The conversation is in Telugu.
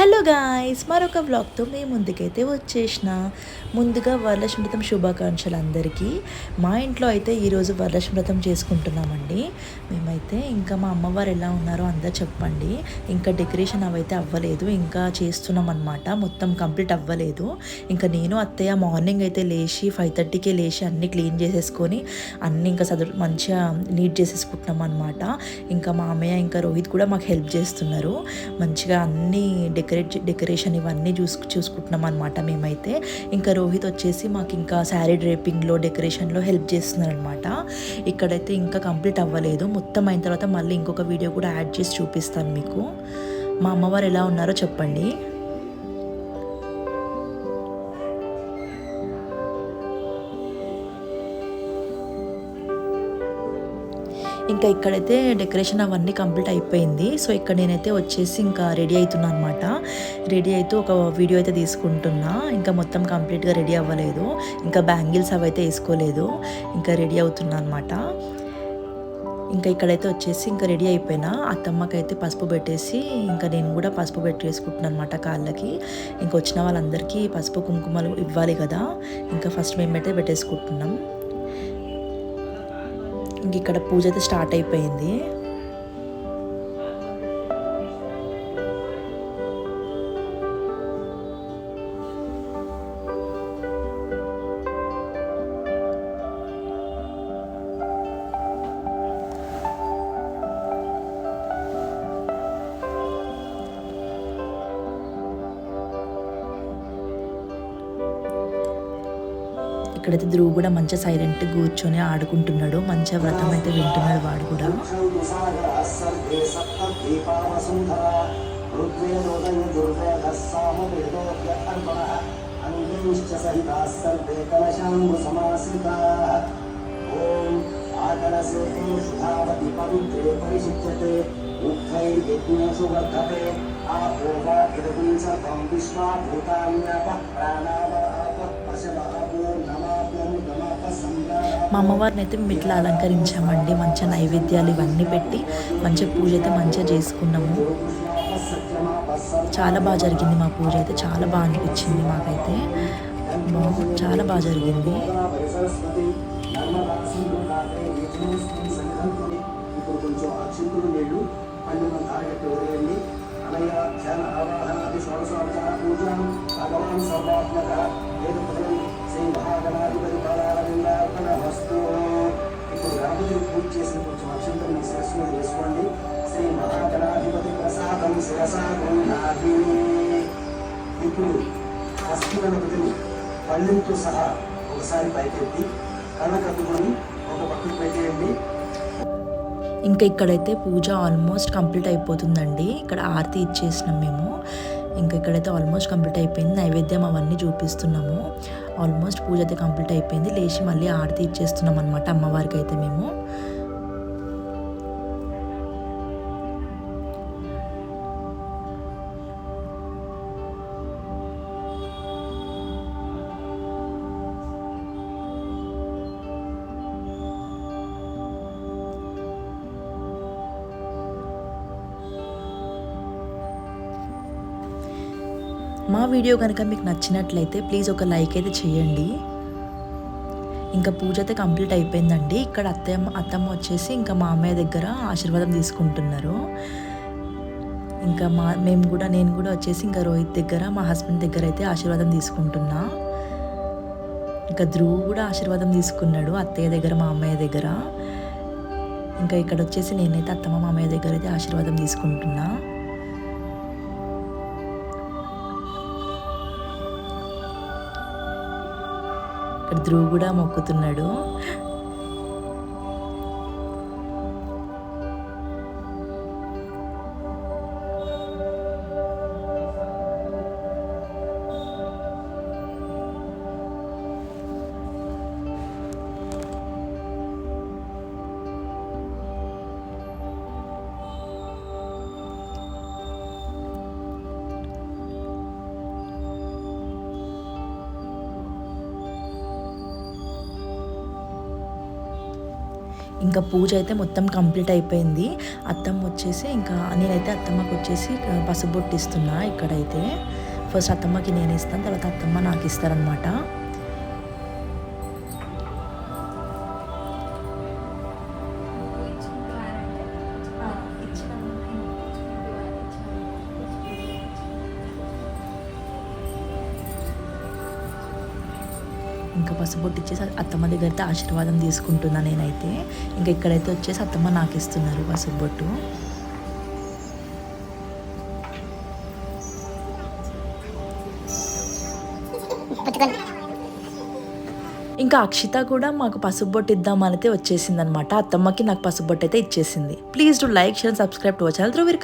హలో గాయ్స్ మరొక వ్లాగ్తో మేము ముందుకైతే వచ్చేసిన ముందుగా వరలక్ష్మృతం శుభాకాంక్షలు అందరికీ. మా ఇంట్లో అయితే ఈరోజు వరలక్ష్మృతం చేసుకుంటున్నామండి. మేమైతే ఇంకా మా అమ్మవారు ఎలా ఉన్నారో అందరు చెప్పండి. ఇంకా డెకరేషన్ అవైతే అవ్వలేదు ఇంకా చేస్తున్నాం అనమాట మొత్తం కంప్లీట్ అవ్వలేదు. ఇంకా నేను అత్తయ్య మార్నింగ్ అయితే లేచి ఫైవ్ థర్టీకే లేచి అన్నీ క్లీన్ చేసేసుకొని అన్నీ ఇంకా చదువు మంచిగా నీట్ చేసేసుకుంటున్నాం అనమాట ఇంకా మా అమ్మయ్య ఇంకా రోహిత్ కూడా మాకు హెల్ప్ చేస్తున్నారు. మంచిగా అన్నీ డెకరేట్ డెకరేషన్ ఇవన్నీ చూసు చూసుకుంటున్నాం అనమాట మేమైతే. ఇంకా రోహిత్ వచ్చేసి మాకు ఇంకా శారీ డ్రేపింగ్లో డెకరేషన్లో హెల్ప్ చేస్తున్నారనమాట ఇక్కడైతే ఇంకా కంప్లీట్ అవ్వలేదు. మొత్తం అయిన తర్వాత మళ్ళీ ఇంకొక వీడియో కూడా యాడ్ చేసి చూపిస్తాను మీకు. మా అమ్మవారు ఎలా ఉన్నారో చెప్పండి. ఇంకా ఇక్కడైతే డెకరేషన్ అవన్నీ కంప్లీట్ అయిపోయింది. సో ఇక్కడ నేనైతే వచ్చేసి ఇంకా రెడీ అవుతున్నా అనమాట రెడీ అయితే ఒక వీడియో అయితే తీసుకుంటున్నా. ఇంకా మొత్తం కంప్లీట్గా రెడీ అవ్వలేదు. ఇంకా బ్యాంగిల్స్ అవి అయితే వేసుకోలేదు. ఇంకా రెడీ అవుతున్నా అనమాట ఇంకా ఇక్కడైతే వచ్చేసి ఇంకా రెడీ అయిపోయినా. అత్తమ్మకైతే పసుపు పెట్టేసి ఇంకా నేను కూడా పసుపు పెట్టేసుకుంటున్నాను అనమాట కాళ్ళకి. ఇంకా వచ్చిన వాళ్ళందరికీ పసుపు కుంకుమలు ఇవ్వాలి కదా. ఇంకా ఫస్ట్ మేమైతే పెట్టేసుకుంటున్నాం. ఇంక ఇక్కడ పూజ అయితే స్టార్ట్ అయిపోయింది ఇక్కడైతే ధ్రువు కూడా మంచిగా సైలెంట్ కూర్చొని ఆడుకుంటున్నాడు మంచిగా వ్రతం అయితే వింటున్నాడు వాడు కూడా. పరిశుద్ధతే ఉత్తైర్యజ్ఞేషు వర్ధతే ఆపోగా విశ్వా భూతాన్యాప ప్రాణావాప మా అమ్మవారిని అయితే ఇట్లా అలంకరించామండి. మంచిగా నైవేద్యాలు ఇవన్నీ పెట్టి మంచిగా పూజ అయితే మంచిగా చేసుకున్నాము. చాలా బాగా జరిగింది మా పూజ అయితే. చాలా బాగా అనిపించింది మాకైతే. చాలా బాగా జరిగింది. సరస్వతి నర్మదా ఫస్ట్ గణపతిని పళ్ళెంతో సహా ఒకసారి పైకెత్తి కళ్ళ కట్టుకొని ఒక పక్కకు పెట్టేయండి ఇంకా ఇక్కడైతే పూజ ఆల్మోస్ట్ కంప్లీట్ అయిపోతుందండి. ఇక్కడ ఆరతి ఇచ్చేసినాం మేము. ఇంకా ఇక్కడైతే ఆల్మోస్ట్ కంప్లీట్ అయిపోయింది. నైవేద్యం అవన్నీ చూపిస్తున్నాము. ఆల్మోస్ట్ పూజ అయితే కంప్లీట్ అయిపోయింది. లేచి మళ్ళీ ఆరతి ఇచ్చేస్తున్నాం అనమాట అమ్మవారికి అయితే మేము. మా వీడియో కనుక మీకు నచ్చినట్లయితే ప్లీజ్ ఒక లైక్ అయితే చేయండి. ఇంకా పూజ అయితే కంప్లీట్ అయిపోయిందండి. ఇక్కడ అత్తమ్మ అత్తమ్మ వచ్చేసి ఇంకా మా అమ్మయ్య దగ్గర ఆశీర్వాదం తీసుకుంటున్నారు. ఇంకా మా మేము కూడా నేను కూడా వచ్చేసి ఇంకా రోహిత్ దగ్గర మా హస్బెండ్ దగ్గర అయితే ఆశీర్వాదం తీసుకుంటున్నా. ఇంకా ధ్రువు కూడా ఆశీర్వాదం తీసుకున్నాడు అత్తయ్య దగ్గర మా అమ్మయ్య దగ్గర. ఇంకా ఇక్కడ వచ్చేసి నేనైతే అత్తమ్మ మామయ్య దగ్గర అయితే ఆశీర్వాదం తీసుకుంటున్నా. అక్కడ ధ్రువు కూడా మొక్కుతున్నాడు. ఇంకా పూజ అయితే మొత్తం కంప్లీట్ అయిపోయింది. అత్తమ్మ వచ్చేసి ఇంకా నేనైతే అత్తమ్మకి వచ్చేసి పసుబొట్టిస్తున్నా ఇక్కడైతే. ఫస్ట్ అత్తమ్మకి నేను ఇస్తాను తర్వాత అత్తమ్మ నాకు ఇస్తారనమాట ఇంకా పసుబొట్టు ఇచ్చేసి అత్తమ్మ దగ్గర అయితే ఆశీర్వాదం తీసుకుంటున్నా నేనైతే. ఇంకా ఇక్కడైతే వచ్చేసి అత్తమ్మ నాకు ఇస్తున్నారు పసుబొట్టు ఇంకా అక్షిత కూడా మాకు పసుబొట్టు ఇద్దామనైతే వచ్చేసింది అనమాట అత్తమ్మకి నాకు పసుబొట్టు అయితే ఇచ్చేసింది. Please to like share subscribe to channel ధృవీర్